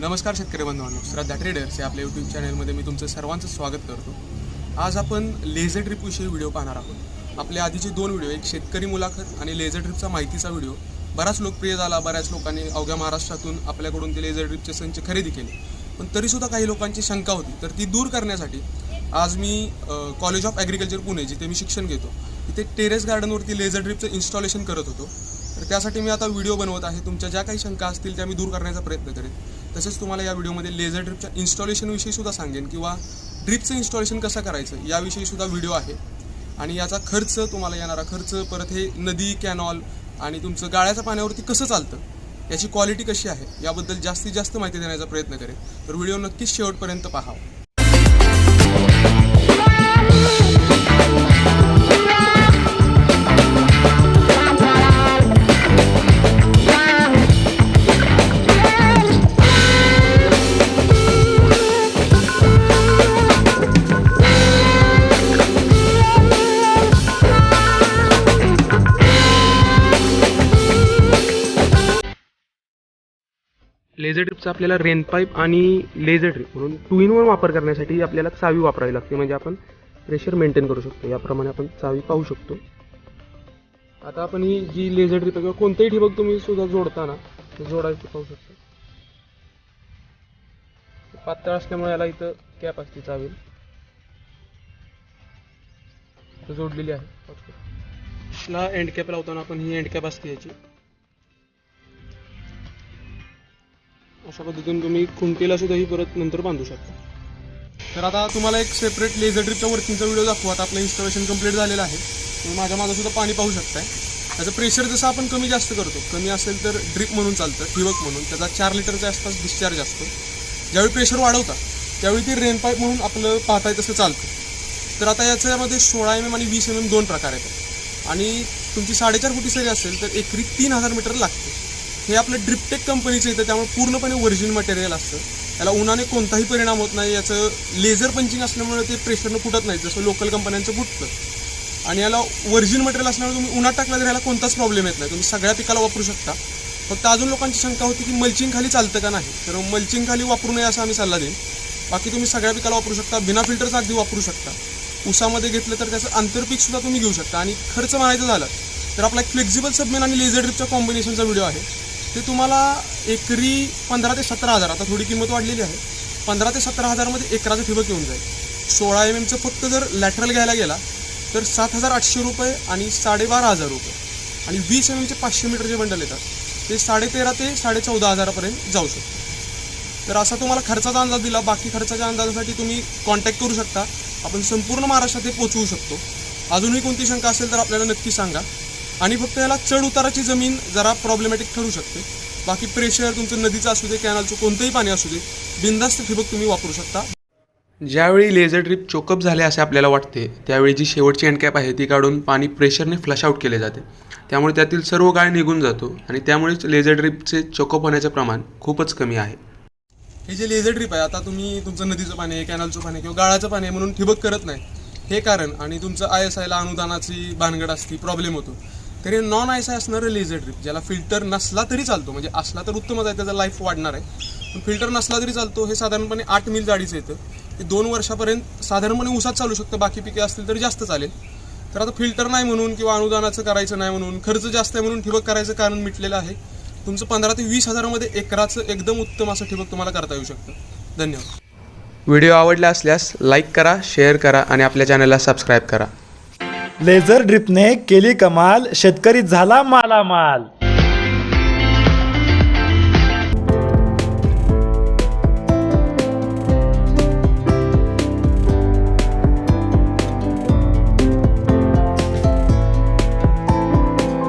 नमस्कार शेतकरी बंधूंनो. श्रद्धा ट्रेडर्स या आपल्या यूट्यूब चॅनलमध्ये मी तुमचं सर्वांचं स्वागत करतो. आज आपण लेझर ट्रिपविषयी व्हिडिओ पाहणार आहोत. आपल्या आधीचे दोन व्हिडिओ एक शेतकरी मुलाखत आणि लेझर ट्रिपचा माहितीचा व्हिडिओ बराच लोकप्रिय झाला बऱ्याच लोकांनी अवघ्या महाराष्ट्रातून आपल्याकडून ते लेझर ट्रिपचे संच खरेदी केले. पण तरीसुद्धा काही लोकांची शंका होती. तर ती दूर करण्यासाठी आज मी कॉलेज ऑफ ॲग्रिकल्चर पुणे जिथे मी शिक्षण घेतो तिथे टेरेस गार्डनवरती लेझर ट्रिपचं इन्स्टॉलेशन करत होतो. तर त्यासाठी मी आता व्हिडिओ बनवत आहे. तुमच्या ज्या काही शंका असतील त्या मी दूर करण्याचा प्रयत्न करेन. तसेच तुम्हाला या व्हिडिओमध्ये लेझर ड्रिपच्या इन्स्टॉलेशनविषयी सुद्धा सांगेन किंवा ड्रिपचं इन्स्टॉलेशन कसं करायचं याविषयी सुद्धा व्हिडिओ आहे. आणि याचा खर्च तुम्हाला येणारा खर्च परत हे नदी कॅनॉल आणि तुमचं गाळ्याच्या पाण्यावरती कसं चालतं याची क्वालिटी कशी आहे याबद्दल जास्तीत जास्त माहिती देण्याचा प्रयत्न करेन. तर व्हिडिओ नक्कीच शेवटपर्यंत पाहावा. लेझर ड्रिपचा आपल्याला रेन पाईप आणि लेझर ड्रिप म्हणून टू इन वन वापर करण्यासाठी आपल्याला चावी वापरावी लागते. म्हणजे आपण प्रेशर मेंटेन करू शकतो. याप्रमाणे आपण चावी पाहू शकतो. आता आपण ही जी लेझर ड्रिप किंवा कोणतंही ठिबक तुम्ही सुद्धा जोडताना जोडायचं पाहू शकतो. पातळ असल्यामुळे याला इथं कॅप असते चावी जोडलेली आहे. एंड कॅप लावताना आपण ही एंड कॅप असते याची अशा पद्धतीने तुम्ही खुंटीला सुद्धा ही परत नंतर बांधू शकता. तर आता तुम्हाला एक सेपरेट लेझर ड्रिपच्या वर्किंगचा व्हिडिओ दाखवू. आता आपलं इन्स्टॉलेशन कंप्लीट झालेलं आहे. तुम्ही माझ्या माझं सुद्धा पाणी पाहू शकताय. त्याचं प्रेशर जसं आपण कमी जास्त करतो कमी असेल तर ड्रिप म्हणून चालतं ठिबक म्हणून. त्याचा चार लिटरच्या आसपास डिस्चार्ज असतो. ज्यावेळी प्रेशर वाढवता त्यावेळी ते रेनपाईप म्हणून आपलं पाहताय तसं चालतं. तर आता याच्यामध्ये सोळा एम एम आणि वीस एम एम दोन प्रकार आहेत. आणि तुमची साडेचार फुटी सरी असेल तर एकरी तीन हजार मीटर लागते. हे आपलं ड्रिपटेक कंपनीचं येतं त्यामुळे पूर्णपणे ओरिजिनल मटेरियल असतं. त्याला उन्हाने कोणताही परिणाम होत नाही याचं लेझर पंचिंग असल्यामुळे ते प्रेशरनं फुटत नाही जसं लोकल कंपन्यांचं फुटतं. आणि याला ओरिजिनल मटेरियल असल्यामुळे तुम्ही उन्हात टाकला तर याला कोणताच प्रॉब्लेम येत नाही. तुम्ही सगळ्या पिकाला वापरू शकता. फक्त अजून लोकांची शंका होती की मल्चिंग खाली चालतं का नाही. तर मल्चिंग खाली वापरू नये असा आम्ही सल्ला देईन. बाकी तुम्ही सगळ्या पिकाला वापरू शकता बिना फिल्टरचा अगदी वापरू शकता. उसामध्ये घेतलं तर त्याचं आंतरपीक सुद्धा तुम्ही घेऊ शकता. आणि खर्च म्हणायचं झालं तर आपला एक फ्लेक्झिबल सबमेन आणि लेझर ड्रिपच्या कॉम्बिनेशनचा व्हिडिओ आहे. ते तुम्हाला एकरी पंधरा ते सतरा हजार आता थोडी किंमत वाढलेली आहे. पंधरा ते सतरा हजारमध्ये एकराचं ठिबक येऊन जाईल. सोळा एम एमचं फक्त जर लॅटरल घ्यायला गेला तर सात हजार आठशे रुपये आणि साडेबारा हजार रुपये. आणि वीस एम एमचे पाचशे मीटरचे बंडल येतात ते साडेतेरा ते साडेचौदा हजारापर्यंत जाऊ शकतो. तर असा तुम्हाला खर्चाचा अंदाज दिला. बाकी खर्चाच्या अंदाजासाठी तुम्ही कॉन्टॅक्ट करू शकता. आपण संपूर्ण महाराष्ट्रात हे पोचवू शकतो. अजूनही कोणती शंका असेल तर आपल्याला नक्की सांगा. आणि फक्त याला चढ उताराची जमीन जरा प्रॉब्लेमॅटिक ठरू शकते. बाकी प्रेशर तुमचं नदीचं असू दे कॅनलचं कोणतंही पाणी असू दे बिंदास्त ठिबक तुम्ही वापरू शकता. ज्यावेळी लेझर ड्रिप चोकअप झाले असे आपल्याला वाटते त्यावेळी जी शेवटची एंडकॅप आहे ती काढून पाणी प्रेशरने फ्लश आउट केले जाते. त्यामुळे त्यातील सर्व गाळ निघून जातो आणि त्यामुळेच लेझर ड्रिपचे चोकअप होण्याचं प्रमाण खूपच कमी आहे. हे जे लेझर ड्रिप आहे आता तुम्ही तुमचं नदीचं पाणी आहे कॅनलचं पाणी आहे किंवा गाळाचं पाणी आहे म्हणून ठिबक करत नाही. हे कारण आणि तुमचं आय एस आयला अनुदानाची भानगड असती प्रॉब्लेम होतो. तरी नॉन आयसा असणारं लेझर ड्रिप ज्याला फिल्टर नसला तरी चालतो. म्हणजे असला तर उत्तमच आहे त्याचा लाईफ वाढणार आहे. पण फिल्टर नसला तरी चालतो हे साधारणपणे आठ मिल जाडीचं येतं. ते दोन वर्षापर्यंत साधारणपणे उसात चालू शकतं बाकी पिके असतील तरी जास्त चालेल. तर आता फिल्टर नाही म्हणून किंवा अनुदानाचं करायचं नाही म्हणून खर्च जास्त आहे म्हणून ठिबक करायचं कारण मिटलेलं आहे. तुमचं पंधरा ते वीस हजारामध्ये एकराचं एकदम उत्तम असं ठिबक तुम्हाला करता येऊ शकतं. धन्यवाद. व्हिडिओ आवडला असल्यास लाईक करा शेअर करा आणि आपल्या चॅनलला सबस्क्राईब करा. लेझर ड्रिपने केली कमाल शेतकरी झाला मालामाल.